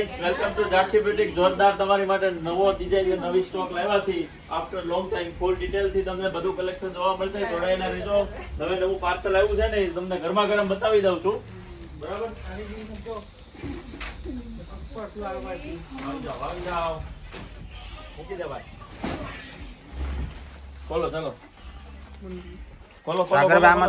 Guys welcome to Jhankhi boutique જોરદાર તમારી માટે નવો ડિઝાઇન નવી સ્ટોક લાવ્યા છે આફ્ટર લોંગ ટાઈમ ફૂલ ડિટેલથી તમને બધું કલેક્શન જોવા મળશે. જોડાયેલા રહેજો. નવે નવું પાર્સલ આવ્યું છે ને એ તમને ગરમા ગરમ બતાવી દઉં છું. બરાબર? મૂકી ખોલો ચાલો.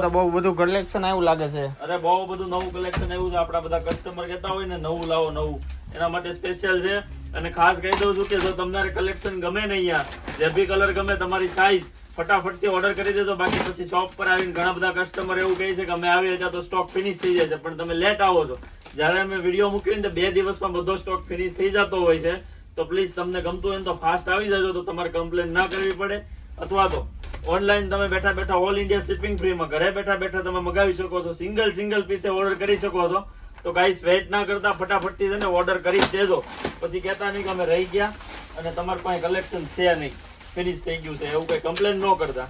તો બહુ બધું કલેક્શન આવ્યું લાગે છે. અરે બહુ બધું નવું કલેક્શન આવ્યું છે. આપણા બધા કસ્ટમર કહેતા હોય ને નવું લાવો નવું. એના માટે સ્પેશિયલ છે. અને ખાસ કહી દઉં છું કે જો તમને કલેક્શન ગમે ને અહીંયા જે બી કલર ગમે તમારી સાઈઝ ફટાફટથી ઓર્ડર કરી દેજો. બાકી પછી શોપ પર આવીને ઘણા બધા કસ્ટમર એવું કહે છે કે અમે આવીએ ત્યાં તો સ્ટોક ફિનિશ થઈ જાય છે. પણ તમે લેટ આવો છો. જ્યારે અમે વીડિયો મૂકીને બે દિવસમાં બધો સ્ટોક ફિનિશ થઈ જતો હોય છે. તો પ્લીઝ તમને ગમતું હોય તો ફાસ્ટ આવી જજો તો તમારે કમ્પ્લેન ના કરવી પડે. અથવા તો ઓનલાઈન તમે બેઠા બેઠા ઓલ ઇન્ડિયા શિપિંગ ફ્રીમાં ઘરે બેઠા બેઠા તમે મગાવી શકો છો. સિંગલ સિંગલ પીસે ઓર્ડર કરી શકો છો. તો ગાઈસ વેઇટ ના કરતા ફટાફટથી છે ને ઓર્ડર કરી દેજો. પછી કહેતા નહીં કે અમે રહી ગયા અને તમારી પાસે કલેક્શન છે નહીં. ફિનિશ થઈ ગયું છે, એવું કંઈ કમ્પ્લેન ન કરતા.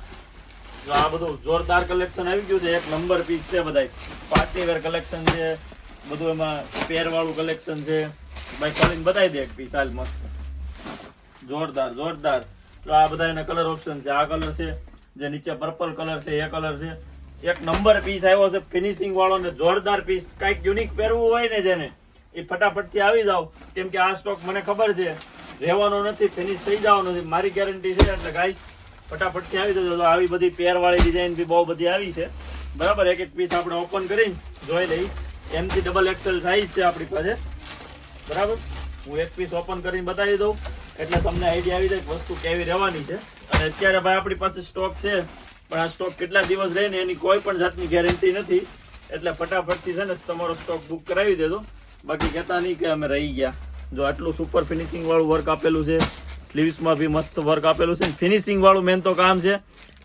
જો આ બધું જોરદાર કલેક્શન આવી ગયું છે, એક નંબર પીસ છે બધા પાર્ટી વેર કલેક્શન છે, બધું એમાં પહેરવાળું કલેક્શન છે. ભાઈ કોલિંગ બતાવી દે એક પીસ હાલ મસ્ત. જોરદાર જોરદાર. તો આ બધા એના કલર ઓપ્શન છે. આ કલર છે, જે નીચે પર્પલ કલર છે, એ કલર છે. એક નંબર પીસ આવ્યો છે ફિનિશિંગ વાળો ને જોરદાર પીસ કંઈક યુનિક પહેરવું હોય ને જેને, એ ફટાફટથી આવી જાવ કેમ કે આ સ્ટોક મને ખબર છે, રહેવાનો નથી ફિનિશ થઈ જવાનો છે. મારી ગેરંટી છે એટલે ગાઈસ ફટાફટથી આવી જજો આવી બધી પેર વાળી ડિઝાઇન બી બહુ બધી આવી છે. બરાબર, એક એક પીસ આપણે ઓપન કરીને જોઈ લઈ એમથી ડબલ એક્સેલ સાઈઝ છે આપણી પાસે. બરાબર? હું એક પીસ ઓપન કરીને બતાવી દઉં. એટલે તમને આઈડિયા આવી જાય વસ્તુ કેવી રહેવાની છે. અને અત્યારે ભાઈ આપણી પાસે સ્ટોક છે. પણ આ સ્ટોક કેટલા દિવસ રહે ને એની કોઈ પણ જાતની ગેરંટી નથી. એટલે ફટાફટથી છે ને તમારો સ્ટોક બુક કરાવી દેજો. બાકી કહેતા નહીં કે અમે રહી ગયા. જો આટલું સુપર ફિનિશિંગ વાળું વર્ક આપેલું છે સ્લીવ્સમાં બી મસ્ત વર્ક આપેલું છે ફિનિશિંગ વાળું મેન તો કામ છે.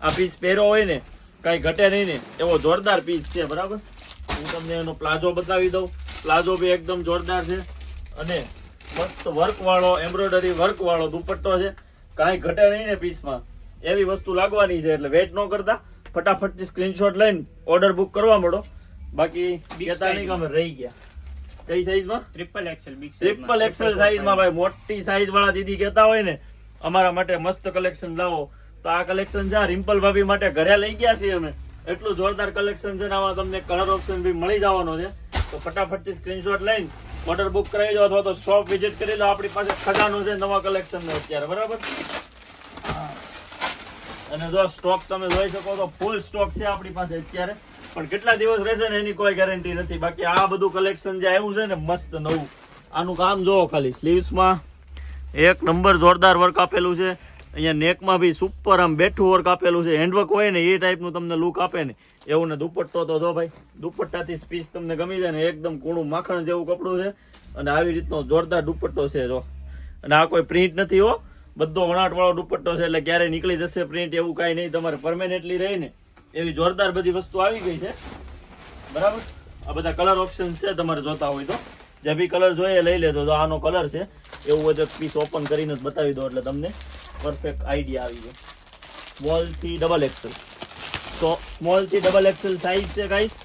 આ પીસ પહેર્યો હોય ને, કાંઈ ઘટે નહીં ને, એવો જોરદાર પીસ છે, બરાબર? હું તમને એનો પ્લાઝો બતાવી દઉં. પ્લાઝો બી એકદમ જોરદાર છે. અને મસ્ત વર્કવાળો એમ્બ્રોઇડરી વર્ક દુપટ્ટો છે. કાંઈ ઘટે નહીં ને પીસમાં એવી વસ્તુ લાગવાની છે એટલે વેટ ન કરતા. ફટાફટથી સ્ક્રીનશોટ લઈને ઓર્ડર બુક કરવા મળો. બાકી કહેતા નહીં કે અમે રહી ગયા. કઈ સાઈઝમાં triple XL big triple XL સાઈઝમાં ભાઈ મોટી સાઈઝ વાળા દીદી કહેતા હોય ને અમારા માટે મસ્ત કલેક્શન લાવો. તો આ કલેક્શન છે રિમ્પલ ભાભી માટે ઘરે લઈ ગયા છીએ અમે. એટલું જોરદાર કલેક્શન છે ને આમાં તમને કલર ઓપ્શન બી મળી જવાનો છે. તો ફટાફટથી સ્ક્રીનશોટ લઈને ઓર્ડર બુક કરાવી દો અથવા તો શોપ વિઝિટ કરી લો. આપણી પાસે ખજાનો છે નવા કલેક્શન નો અત્યારે બરાબર? અને જો સ્ટોક તમે જોઈ શકો તો ફૂલ સ્ટોક છે આપણી પાસે અત્યારે. પણ કેટલા દિવસ રહેશે ને એની કોઈ ગેરંટી નથી. બાકી આ બધું કલેક્શન જે આવ્યું છે ને મસ્ત નવું. આનું કામ જોવો ખાલી સ્લીવ્સમાં એક નંબર જોરદાર વર્ક આપેલું છે. અહીંયા નેકમાં બી સુપર આમ બેઠું વર્ક આપેલું છે. હેન્ડવર્ક હોય ને એ ટાઈપનું તમને લુક આપે ને. એવું ને દુપટ્ટો તો જો ભાઈ, દુપટ્ટાથી સ્પીસ તમને ગમી જાય ને એકદમ કૂણું માખણ જેવું કપડું છે. અને આવી રીતનો જોરદાર દુપટ્ટો છે જો. અને આ કોઈ પ્રિન્ટ નથી હો. બધો વણાટ વાળો દુપટ્ટો છે એટલે ક્યારે નીકળી જશે પ્રિન્ટ એવું કાંઈ નહીં. તમારે પરમેનન્ટલી રહે ને એવી જોરદાર બધી વસ્તુ આવી ગઈ છે. બરાબર? આ બધા કલર ઓપ્શન છે તમારે જોતા હોય તો. જે બી કલર જોઈએ લઈ લેજો. તો આનો કલર છે, એવું હોય પીસ ઓપન કરીને જ બતાવી દો એટલે તમને પરફેક્ટ આઈડિયા આવી જાય. સ્મોલ ડબલ એક્સેલ તો સ્મોલથી ડબલ એક્સેલ સાઈઝ છે ગાઈસ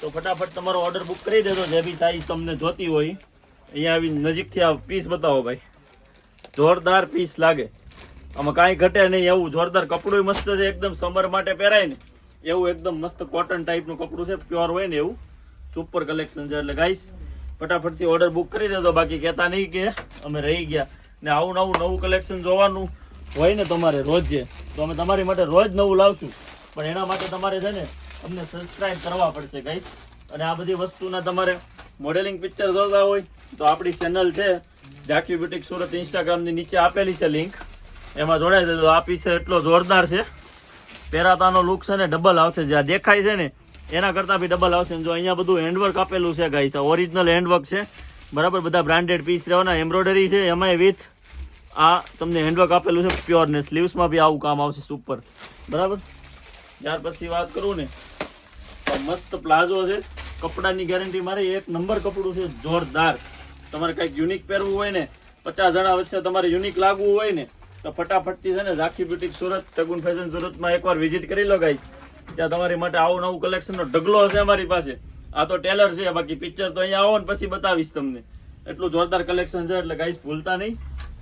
તો ફટાફટ તમારો ઓર્ડર બુક કરી દેજો. જે બી સાઈઝ તમને જોતી હોય. અહીંયા આવી નજીકથી આ પીસ બતાવો ભાઈ. જોરદાર પીસ લાગે. આમાં કાંઈ ઘટે નહીં, એવું જોરદાર કપડું મસ્ત છે, એકદમ સમર માટે પહેરાય ને, એવું એકદમ મસ્ત કોટન ટાઈપનું કપડું છે પ્યોર હોય ને એવું. સુપર કલેક્શન છે એટલે ગાઈસ ફટાફટથી ઓર્ડર બુક કરી દેજો, બાકી કહેતા નહીં કે અમે રહી ગયા. ને આવું નવું નવું કલેક્શન જોવાનું હોય ને તમારે રોજે, તો અમે તમારી માટે રોજ નવું લાવશું. પણ એના માટે તમારે છે ને, અમને સબસ્ક્રાઇબ કરવા પડશે ગાઈસ અને આ બધી વસ્તુના તમારે મોડેલિંગ પિક્ચર જોતા હોય, તો આપણી ચેનલ છે ઝાંખી બ્યુટિક સુરત ઇન્સ્ટાગ્રામની નીચે આપેલી છે લિંક એમાં જોડાઈ દેજો આ પીસ એટલો જોરદાર છે. પહેરાતાનો લુક છે ને ડબલ આવશે. જ્યાં દેખાય છે ને, એના કરતાં બી ડબલ આવશે. જો અહીંયા બધું હેન્ડવર્ક આપેલું છે ગાઈસ ઓરિજિનલ હેન્ડવર્ક છે. બરાબર? બધા બ્રાન્ડેડ પીસ રહેવાના. એમ્બ્રોઇડરી છે. એમાંય વિથ આ તમને હેન્ડવર્ક આપેલું છે પ્યોર ને સ્લીવ્સમાં બી આવું કામ આવશે સુપર બરાબર? ત્યાર પછી વાત કરું ને મસ્ત પ્લાઝો છે. કપડાની ગેરંટી મારે એક નંબર કપડું છે. જોરદાર. તમારે કંઈક યુનિક પહેરવું હોય ને, પચાસ જણા વચ્ચે તમારે યુનિક લાગવું હોય ને, તો ફટાફટથી છે ને ઝાંખી બ્યુટી સુરત સગુન ફેશન સુરતમાં એકવાર વિઝિટ કરી લો ગાઈસ ત્યાં તમારી માટે આવું નવું કલેક્શનનો ઢગલો હશે અમારી પાસે. આ તો ટેલર છે, બાકી પિક્ચર તો અહીંયા આવો ને પછી બતાવીશ તમને. એટલું જોરદાર કલેક્શન છે, એટલે ગાઈસ ભૂલતા નહીં.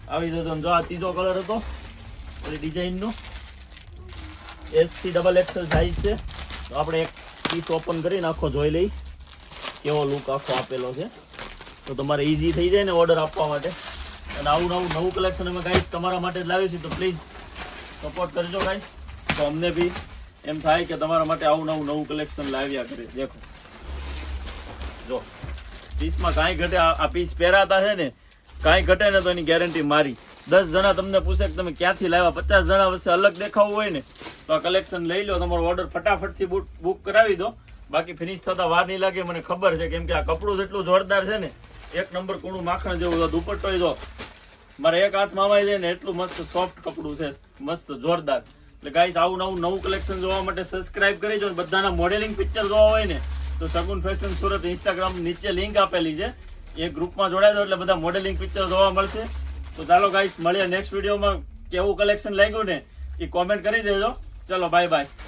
આવી જજો જો આ ત્રીજો કલર હતો, ઓલી ડિઝાઇનનો એસથી ડબલ એક્સેલ સાઈઝ છે. તો આપણે એક પીસ ઓપન કરીને આખો જોઈ લઈ. કેવો લુક આખો આપેલો છે. તો તમારે ઈઝી થઈ જાય ને ઓર્ડર આપવા માટે. અને આવું નવું નવું કલેક્શન અમે ગાઈશ તમારા માટે જ લાવ્યું છે, તો પ્લીઝ સપોર્ટ કરજો ગાઈશ તો અમને બી એમ થાય કે તમારા માટે આવું નવું નવું કલેક્શન લાવ્યા કરે. દેખો. જો. પીસમાં કાંઈ ઘટે, આ પીસ પહેરાતા છે ને, કાંઈ ઘટે ને તો એની ગેરંટી મારી. દસ જણા તમને પૂછે કે તમે ક્યાંથી લાવ્યા? પચાસ જણા વચ્ચે અલગ દેખાવું હોય ને, તો આ કલેક્શન લઈ લો, તમારો ઓર્ડર ફટાફટથી બુક કરાવી દો. બાકી ફિનિશ થતાં વાર નહીં લાગે, મને ખબર છે, કેમ કે આ કપડું જેટલું જોરદાર છે ને એક નંબર કુણું માખણ જેવું છે, દુપટ્ટો જો. મારે એક હાથમાં આવી જાય ને એટલું મસ્ત સોફ્ટ કપડું છે, મસ્ત જોરદાર. એટલે ગાઈસ આવું નવું નવું કલેક્શન જોવા માટે સબસ્ક્રાઇબ કરી જો બધાના મોડેલિંગ પિક્ચર જોવા હોય ને, તો શકુન ફેશન સુરત ઇન્સ્ટાગ્રામ નીચે લિંક આપેલી છે. એ ગ્રુપમાં જોડાઈ દો એટલે બધા મોડેલિંગ પિક્ચર જોવા મળશે. તો ચાલો ગાઈસ મળીએ નેક્સ્ટ વિડીયોમાં કેવું કલેક્શન લાગ્યું ને, એ કોમેન્ટ કરી દેજો. ચલો બાય બાય